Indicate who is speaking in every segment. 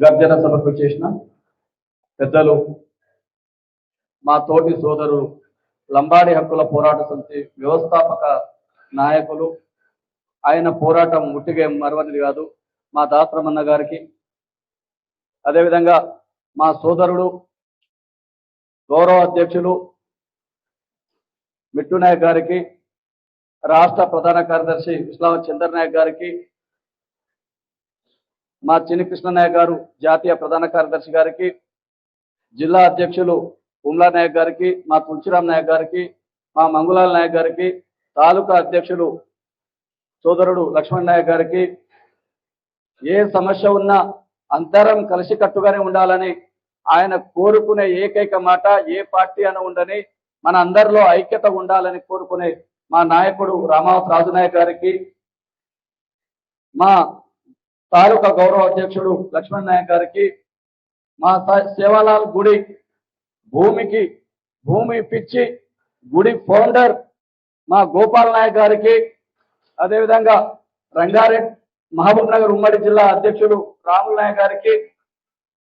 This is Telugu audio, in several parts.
Speaker 1: గర్జన సభకు చేసిన పెద్దలు మా తోటి సోదరు లంబాడి హక్కుల పోరాట సమితి వ్యవస్థాపక నాయకులు. ఆయన పోరాటం ముట్టిగా మరవనిది కాదు మా దాసరమన్న గారికి. అదేవిధంగా మా సోదరుడు గౌరవ అధ్యక్షులు మిట్టు నాయక్ గారికి రాష్ట్ర ప్రధాన కార్యదర్శి ఇస్లాం చంద్రనాయక్ గారికి మా చిన్ని కృష్ణనాయక్ గారు జాతీయ ప్రధాన కార్యదర్శి గారికి జిల్లా అధ్యక్షులు ఉమ్లా నాయక్ గారికి మా తులసిరామ్ నాయక్ గారికి మా మంగులాల్ నాయక్ గారికి తాలూకా అధ్యక్షులు సోదరుడు లక్ష్మణ్ నాయక్ గారికి ఏ సమస్య ఉన్నా అందరం కలిసికట్టుగానే ఉండాలని ఆయన కోరుకునే ఏకైక మాట ఏ పార్టీ అని ఉండని మన అందరిలో ఐక్యత ఉండాలని కోరుకునే మా నాయకుడు రామావత్ రాజు నాయక్ గారికి మా తాలూకా గౌరవ అధ్యక్షుడు లక్ష్మణ్ నాయక్ గారికి మా సేవాలాల్ గుడి భూమికి భూమి పిచ్చి గుడి ఫౌండర్ మా గోపాల్ నాయక్ గారికి అదేవిధంగా రంగారెడ్డి మహబూబ్ నగర్ ఉమ్మడి జిల్లా అధ్యక్షుడు రాముల్ నాయక్ గారికి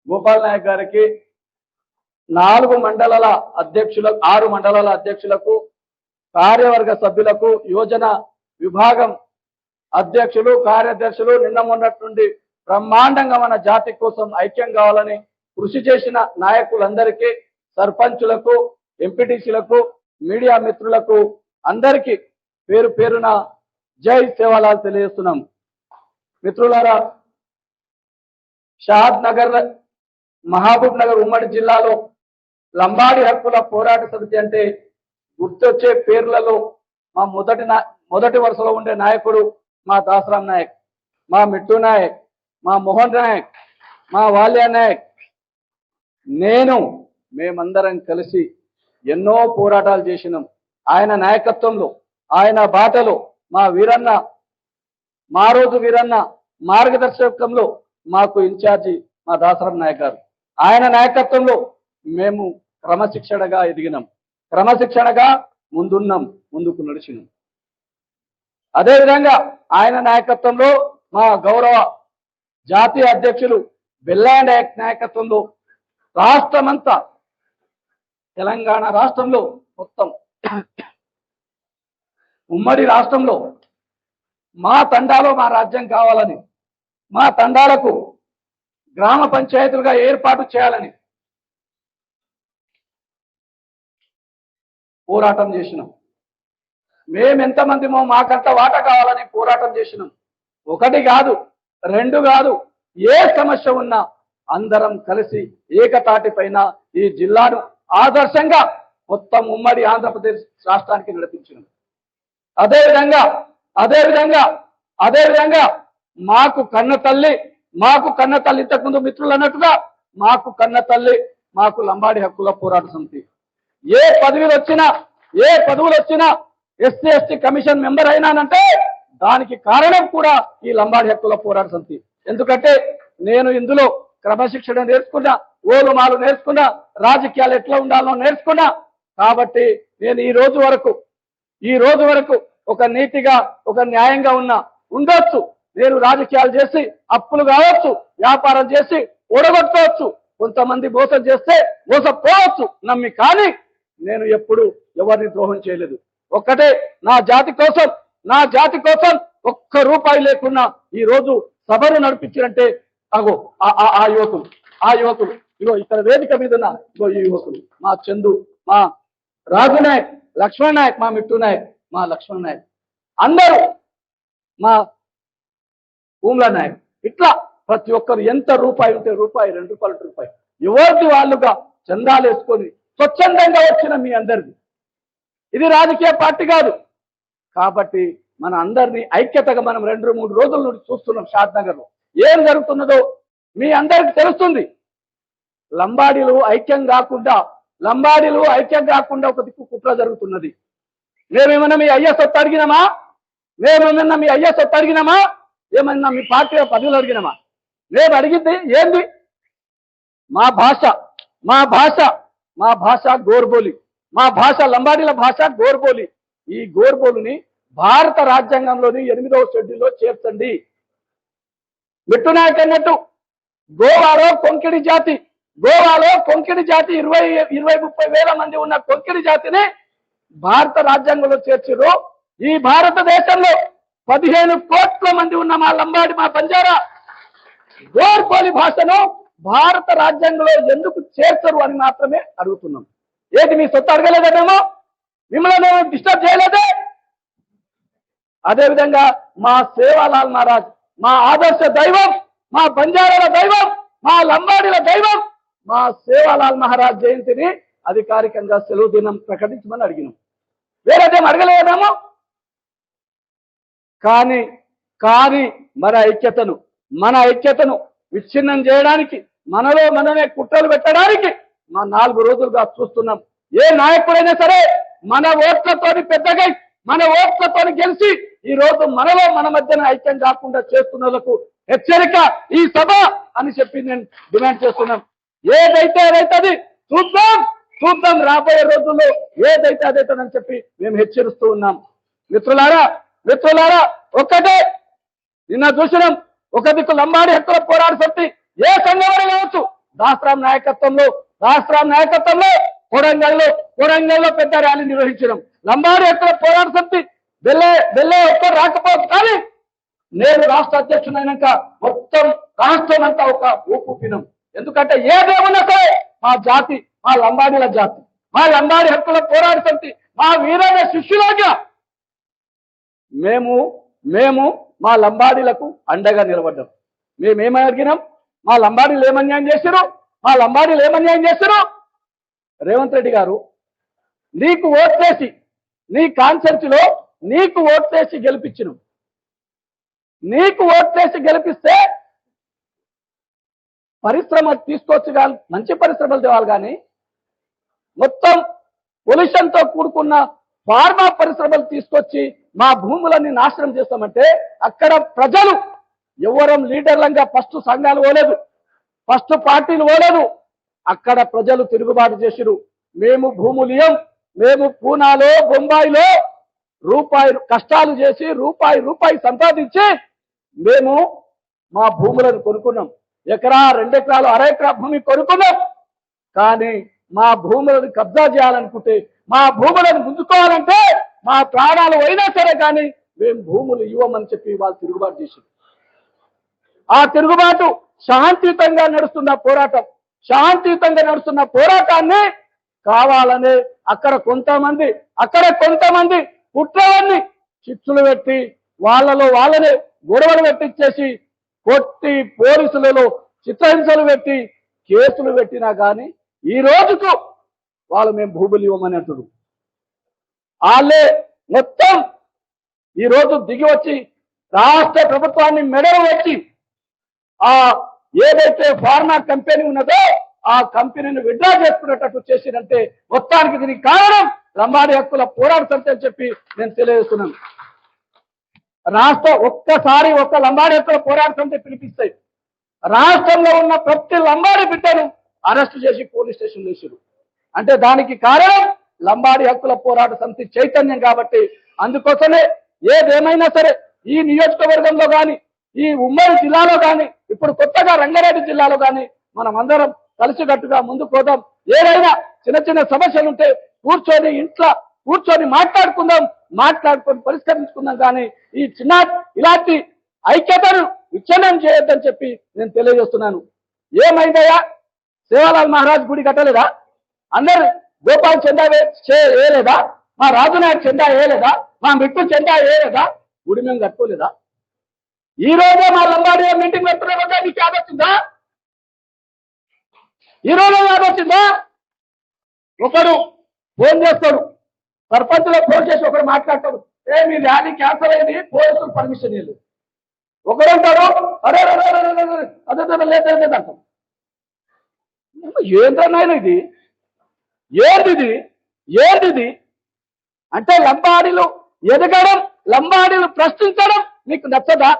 Speaker 1: గోపాల్ నాయక్ గారికి నాలుగు మండలాల అధ్యక్షుల ఆరు మండలాల అధ్యక్షులకు కార్యవర్గ సభ్యులకు యోజన విభాగం అధ్యక్షులు కార్యదర్శులు నిన్న మొన్నటి బ్రహ్మాండంగా మన జాతి కోసం ఐక్యం కావాలని కృషి చేసిన నాయకులందరికీ సర్పంచులకు ఎంపీటీసీలకు మీడియా మిత్రులకు అందరికీ పేరు పేరున జై సేవాలాల్ తెలియజేస్తున్నాం. మిత్రులారా షాద్ నగర్ మహబూబ్ నగర్ ఉమ్మడి జిల్లాలో లంబాడి హక్కుల పోరాట సమితి అంటే గుర్తొచ్చే పేర్లలో మా మొదటి మొదటి వరుసలో ఉండే నాయకుడు మా దాసరామ్ నాయక్ మా మిట్టు నాయక్ మా మోహన్ నాయక్ మా వాల్యా నాయక్. నేను మేమందరం కలిసి ఎన్నో పోరాటాలు చేసినాం. ఆయన నాయకత్వంలో ఆయన బాటలో మా వీరన్న మా రోజు వీరన్న మార్గదర్శకంలో మాకు ఇన్ఛార్జి మా దాసరం నాయక్ గారు. ఆయన నాయకత్వంలో మేము క్రమశిక్షణగా ఎదిగినాం. క్రమశిక్షణగా ముందున్నాం ముందుకు నడిచినాం. అదేవిధంగా ఆయన నాయకత్వంలో మా గౌరవ జాతీయ అధ్యక్షులు బిల్లా నాయక్ నాయకత్వంలో రాష్ట్రమంతా తెలంగాణ రాష్ట్రంలో మొత్తం ఉమ్మడి రాష్ట్రంలో మా తండాలో మా రాజ్యం కావాలని మా తండాలకు గ్రామ పంచాయతీలుగా ఏర్పాటు చేయాలని పోరాటం చేసినాం. మేమెంతమందిమో మాకంత వాట కావాలని పోరాటం చేసినాం. ఒకటి కాదు రెండు కాదు ఏ సమస్య ఉన్నా అందరం కలిసి ఏకతాటి పైన ఈ జిల్లాను ఆదర్శంగా మొత్తం ఉమ్మడి ఆంధ్రప్రదేశ్ రాష్ట్రానికి నడిపించినాం. అదేవిధంగా అదేవిధంగా అదేవిధంగా మాకు కన్న తల్లి మాకు కన్న తల్లి ఇంతకుముందు మిత్రులు అన్నట్టుగా మాకు కన్న తల్లి మాకు లంబాడి హక్కుల పోరాట సమితి. ఏ పదవిలు వచ్చినా ఏ పదవులు వచ్చినా ఎస్సీ ఎస్టీ కమిషన్ మెంబర్ అయినానంటే దానికి కారణం కూడా ఈ లంబాడి హక్కుల పోరాట సమితి. ఎందుకంటే నేను ఇందులో క్రమశిక్షణ నేర్చుకున్నా ఓలుమాలు నేర్చుకున్నా రాజకీయాలు ఎట్లా ఉండాలో నేర్చుకున్నా కాబట్టి నేను ఈ రోజు వరకు ఈ రోజు వరకు ఒక నీతిగా ఒక న్యాయంగా ఉన్నా ఉండొచ్చు. నేను రాజకీయాలు చేసి అప్పులు కావచ్చు వ్యాపారం చేసి ఓడగొట్టవచ్చు కొంతమంది మోసం చేస్తే మోసపోవచ్చు. నమ్మి కానీ నేను ఎప్పుడు ఎవరిని ద్రోహం చేయలేదు. ఒక్కటే నా జాతి కోసం నా జాతి కోసం ఒక్క రూపాయి లేకున్నా ఈ రోజు సభను నడిపించారంటే అగో ఆ- ఆ- ఆ యువకులు ఆ యువకులు ఇగో ఇక్కడ వేదిక మీద ఉన్న ఇగో ఈ యువకులు మా చందు మా రాజు నాయక్ లక్ష్మణ్ నాయక్ మా మిట్టు నాయక్ మా లక్ష్మణ్ నాయక్. అందరూ మా భూముల నాయక్. ఇట్లా ప్రతి ఒక్కరు ఎంత రూపాయి ఉంటే రూపాయి రెండు రూపాయలు రూపాయి. ఎవరికి వాళ్ళుగా చందాలు వేసుకొని స్వచ్ఛందంగా వచ్చిన మీ అందరిది. ఇది రాజకీయ పార్టీ కాదు. కాబట్టి మన అందరినీ ఐక్యతగా మనం రెండు మూడు రోజుల నుండి చూస్తున్నాం షాద్నగర్లో ఏం జరుగుతున్నదో మీ అందరికి తెలుస్తుంది. లంబాడీలు ఐక్యం కాకుండా లంబాడీలు ఐక్యం కాకుండా ఒక దిక్కు కుట్ర జరుగుతున్నది. మేమేమన్నా మీ అయ్య సొత్తు అడిగినామా? మేమేమన్నా మీ అయ్య సొత్తు అడిగినామా? ఏమన్నా మీ పార్టీ పదవులు అడిగినామా? మేము అడిగింది ఏంది? మా భాష మా భాష మా భాష గోర్బోలి. మా భాష లంబాడీల భాష గోర్బోలి. ఈ గోర్బోలుని భారత రాజ్యాంగంలోని ఎనిమిదవ షెడ్యూల్లో చేర్చండి. మిట్టునాయక్ అన్నట్టు గోవాలో కొంకిడి జాతి గోవాలో కొంకిడి జాతి ఇరవై ఇరవై ముప్పై వేల మంది ఉన్న కొంకిడి జాతిని భారత రాజ్యాంగంలో చేర్చారు ఈ భారతదేశంలో పదిహేను కోట్ల మంది ఉన్న మా లంబాడి మా బంజారా గోర్పోలి భాషను భారత రాజ్యాంగంలో ఎందుకు చేర్చరు అని మాత్రమే అడుగుతున్నాం. ఏది మీ సొత్తు అడగలేదనేమో మిమ్మల్ని మేము డిస్టర్బ్ చేయలేదే? అదేవిధంగా మా సేవాలాల్ మహారాజ్ మా ఆదర్శ దైవం మా బంజారాల దైవం మా లంబాడీల దైవం మా సేవాలాల్ మహారాజ్ జయంతిని అధికారికంగా సెలవు దినం ప్రకటించమని అడిగినాం. వేరేదేం అడగలేదేమో? కానీ కానీ మన ఐక్యతను మన ఐక్యతను విచ్ఛిన్నం చేయడానికి మనలో మనమే కుట్రలు పెట్టడానికి మా నాలుగు రోజులుగా చూస్తున్నాం. ఏ నాయకుడైనా సరే మన ఓట్లతోని పెద్దగా మన ఓట్లతోని గెలిచి ఈ రోజు మనలో మన మధ్యన ఐక్యం కాకుండా చేస్తున్నందుకు హెచ్చరిక ఈ సభ అని చెప్పి నేను డిమాండ్ చేస్తున్నాం. ఏదైతే అదైతుంది చూద్దాం చూద్దాం రాబోయే రోజుల్లో ఏదైతే అదైతుందని చెప్పి మేము హెచ్చరిస్తూ ఉన్నాం. మిత్రులారా మిత్రులారా ఒక్కటే నిన్న చూసినాం ఒక దిక్కు లంబాడి హక్కుల పోరాట సమితి ఏ సంఘమని కావచ్చు దాసరాం నాయకత్వంలో రాష్ట్ర నాయకత్వంలో కొడంగల్లో కొడంగల్లో పెద్ద ర్యాలీ నిర్వహించడం. లంబాడి ఎక్కడ పోరాట సమితి బెల్లే బెల్లే ఒక్కరు రాకపోవచ్చు కానీ నేను రాష్ట్ర అధ్యక్షుడైనాక మొత్తం రాష్ట్రం అంతా ఒక ఊపుపినం ఎందుకంటే ఏదేమన్నా సరే మా జాతి మా లంబాడీల జాతి. మా లంబాడి హక్కుల పోరాట సమితి మా వీరైన శిష్యులాగా మేము మేము మా లంబాడీలకు అండగా నిలబడ్డాం. మేమేమని అడిగినాం మా లంబాడీలు ఏమన్యాయం చేశారు మా లంబాడీలు ఏమన్యాయం చేశారు రేవంత్ రెడ్డి గారు నీకు ఓట్లేసి నీ కాన్సెన్స్లో నీకు ఓట్లేసి గెలిపించిన. నీకు ఓట్లేసి గెలిపిస్తే పరిశ్రమ తీసుకొచ్చి కానీ మంచి పరిశ్రమలు తేవాలి కానీ మొత్తం పొల్యూషన్తో కూడుకున్న ఫార్మా పరిశ్రమలు తీసుకొచ్చి మా భూములన్నీ నాశనం చేస్తామంటే అక్కడ ప్రజలు ఎవరం లీడర్లంగా ఫస్ట్ సంఘాలు పోలేదు. ఫస్ట్ పార్టీలు ఓడరు అక్కడ ప్రజలు తిరుగుబాటు చేసిరు. మేము భూములియం మేము పూనాలో బొంబాయిలో రూపాయి కష్టాలు చేసి రూపాయి రూపాయి సంపాదించి మేము మా భూములను కొనుక్కున్నాం. ఎకరా రెండెకరాలు అరెకరా అర ఎకరా భూమి కొనుక్కున్నాం. కానీ మా భూములను కబ్జా చేయాలనుకుంటే మా భూములను గుంజుకోవాలంటే మా ప్రాణాలు అయినా సరే కానీ మేము భూములు ఇవ్వమని చెప్పి వాళ్ళు తిరుగుబాటు చేసింది ఆ తిరుగుబాటు శాంతియుతంగా నడుస్తున్న పోరాటం శాంతియుతంగా నడుస్తున్న పోరాటాన్ని కావాలని అక్కడ కొంతమంది అక్కడ కొంతమంది కుట్రలన్నీ చిచ్చులు పెట్టి వాళ్ళలో వాళ్ళనే గొడవలు పెట్టించేసి కొట్టి పోలీసులలో చిత్రహింసలు పెట్టి కేసులు పెట్టినా కానీ ఈ రోజుకు వాళ్ళు మేము భూములు ఇవ్వమని అంటున్నారు. వాళ్ళే మొత్తం ఈ రోజు దిగి వచ్చి రాష్ట్ర ప్రభుత్వాన్ని మెడలు వచ్చి ఆ ఏదైతే ఫార్మా కంపెనీ ఉన్నదో ఆ కంపెనీని విడ్డ్రా చేసుకునేటట్టు చేసిందంటే మొత్తానికి దీనికి కారణం లంబాడి హక్కుల పోరాట అని చెప్పి నేను తెలియజేస్తున్నాను. రాష్ట్ర ఒక్కసారి ఒక్క లంబాడి హక్కుల పోరాడుతుంటే పిలిపిస్తాయి. రాష్ట్రంలో ఉన్న ప్రతి లంబాడి బిడ్డను అరెస్ట్ చేసి పోలీస్ స్టేషన్ వేసారు. అంటే దానికి కారణం లంబాడి హక్కుల పోరాట సమితి చైతన్యం కాబట్టి అందుకోసమే ఏదేమైనా సరే ఈ నియోజకవర్గంలో గాని ఈ ఉమ్మడి జిల్లాలో కానీ ఇప్పుడు కొత్తగా రంగారెడ్డి జిల్లాలో కానీ మనం అందరం కలిసికట్టుగా ముందుకు పోదాం. ఏదైనా చిన్న చిన్న సమస్యలు ఉంటే కూర్చొని ఇంట్లో కూర్చొని మాట్లాడుకుందాం మాట్లాడుకొని పరిష్కరించుకుందాం. కానీ ఈ చిన్న ఇలాంటి ఐక్యతను విచ్ఛిన్నం చేయొద్దని చెప్పి నేను తెలియజేస్తున్నాను. ఏమైందయ్యా? సేవాలాల్ మహారాజ్ గుడి కట్టలేదా? అందరు గోపాల్ చందా వే- వేయలేదా మా రాజునాయక్ చందా వేయలేదా మా మిట్టు చందా వేయలేదా గుడి మేము కట్టుకోలేదా? ఈ రోజే మా లంబాడి మీటింగ్ పెట్టుకున్నారంటే నీకు యాద ఈ రోజే యాద ఒకడు ఫోన్ చేస్తాడు. సర్పంచ్లో ఫోన్ చేసి ఒకడు మాట్లాడతాడు. ఏ మీ ర్యాలీ క్యాన్సల్ అయింది పోలీసులు పర్మిషన్ లేదు ఒకడు అంటాడు అరే అదే అదే, లేదు అంటాం ఏంటన్నాయన ఇది? ఏంటిది? ఏంటిది? అంటే లంబాడీలు ఎదగడం లంబాడీలు ప్రశ్నించడం నీకు నచ్చదా?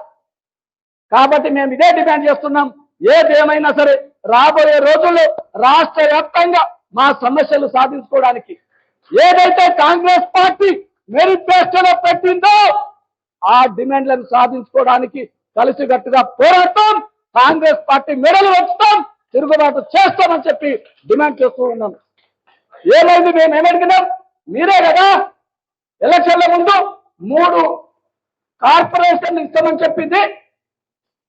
Speaker 1: కాబట్టి మేము ఇదే డిమాండ్ చేస్తున్నాం. ఏదేమైనా సరే రాబోయే రోజుల్లో రాష్ట్ర వ్యాప్తంగా మా సమస్యలు సాధించుకోవడానికి ఏదైతే కాంగ్రెస్ పార్టీ మేనిఫెస్టోలో పెట్టిందో ఆ డిమాండ్లను సాధించుకోవడానికి కలిసికట్టుగా పోరాడతాం. కాంగ్రెస్ పార్టీ మెడలు వచ్చుతాం తిరుగుబాటు చేస్తామని చెప్పి డిమాండ్ చేస్తూ ఉన్నాం. ఏమైంది మేము ఏమడిగినాం మీరే కదా. ఎలక్షన్ల ముందు మూడు కార్పొరేషన్లు ఇస్తామని చెప్పింది.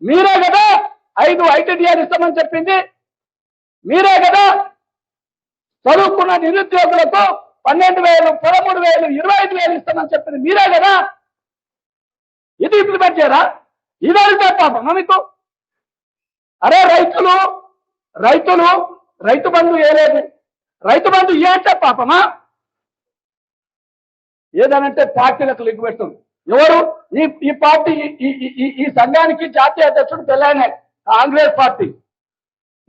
Speaker 1: మీరే కదా ఐదు ఐటీడీఆర్ ఇస్తామని చెప్పింది. మీరే కదా చదువుకున్న నిరుద్యోగులకు పన్నెండు వేలు పదమూడు వేలు ఇరవై ఐదు వేలు ఇస్తామని చెప్పింది. మీరే కదా? ఇది ఇంప్లిమెంట్ చేయరా? ఇదే పాపం మీకు? అరే రైతులు రైతులు రైతు బంధు ఏలేదు. రైతు బంధు ఏంటే పాపమా? ఏదనంటే పార్టీలకు లిగ్గు పెడుతుంది. ఎవరు? ఈ ఈ పార్టీ ఈ- ఈ- సంఘానికి జాతీయ అధ్యక్షుడు పెళ్ళాయన కాంగ్రెస్ పార్టీ.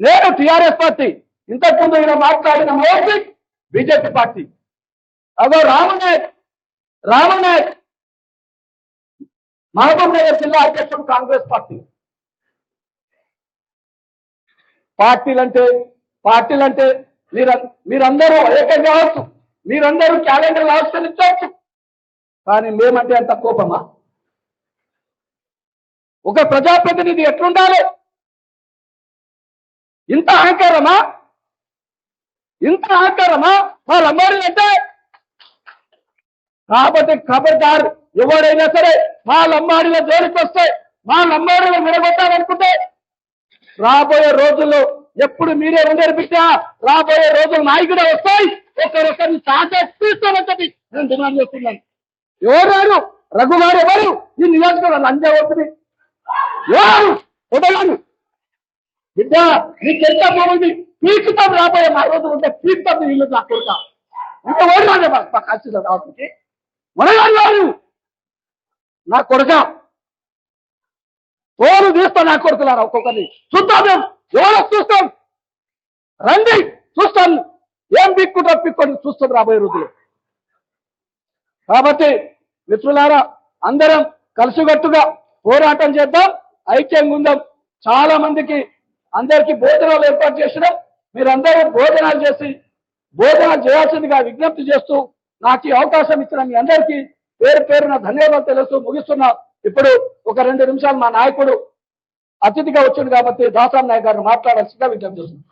Speaker 1: నేను టిఆర్ఎస్ పార్టీ. ఇంతకు ముందు ఈయన మాట్లాడిన మోసిక్ బీజేపీ పార్టీ. అదో రామనాయక్ రామనాయక్ మహబూబ్ నగర్ జిల్లా అధ్యక్షుడు కాంగ్రెస్ పార్టీ. పార్టీలంటే పార్టీలంటే మీరు మీరందరూ ఏకం కావచ్చు మీరందరూ క్యాలెండర్ ఆవిష్కరించవచ్చు కానీ మేమంటే అంత కోపమా? ఒక ప్రజాప్రతినిధి ఎట్లుండాలి? ఇంత అహంకారమా? ఇంత అహంకారమా? వాళ్ళందరూ అంటే? కాబట్టి ఖబర్దార్ ఎవడైనా సరే మా జోలికి వస్తే మా లంబాడిలో విడగొట్టాలనుకుంటే రాబోయే రోజుల్లో ఎప్పుడు మీరే ఉండరు బిడ్డ. రాబోయే రోజులు నాయకుడే వస్తాయి. ఒకరొకరిని సాధ్య తీస్తామని చెప్పి నేను డిమాండ్ చేస్తున్నాను. ఎవరు రారు ఎవరు? ఈ నియోజకవర్గం లంజా అవుతుంది ఎవరు? వదలను బిడ్డ నీకు ఎంత బాగుంది పీకుతాం రాబోయే మా రోజు ఉంటే పీకుతాం నీ ఇల్లు నా కొడుక. ఇంకా ఓడిరాండి మా కలిసి రావడానికి. మనగారు నా కొడుక. తోలు తీస్తా నా కొడుకులారా ఒక్కొక్కరిని. చూద్దాం మేము. ఎవరో చూస్తాం? రండి చూస్తాను ఏం పిక్కుంటా పిక్కొని చూస్తాం రాబోయే రోజులు. కాబట్టి మిత్రులారా అందరం కలిసిగట్టుగా పోరాటం చేద్దాం ఐక్యంగా ఉందాం చాలా మందికి అందరికీ భోజనాలు ఏర్పాటు చేసినాం. మీరందరూ భోజనాలు చేసి భోజనాలు చేయాల్సిందిగా విజ్ఞప్తి చేస్తూ నాకు ఈ అవకాశం ఇచ్చిన మీ అందరికీ పేరు పేరున ధన్యవాదాలు తెలుస్తూ ముగిస్తున్నా. ఇప్పుడు ఒక రెండు నిమిషాలు మా నాయకుడు అతిథిగా వచ్చింది కాబట్టి దాసాం నాయక్ గారిని మాట్లాడాల్సిందిగా విజ్ఞప్తి చేస్తున్నాం.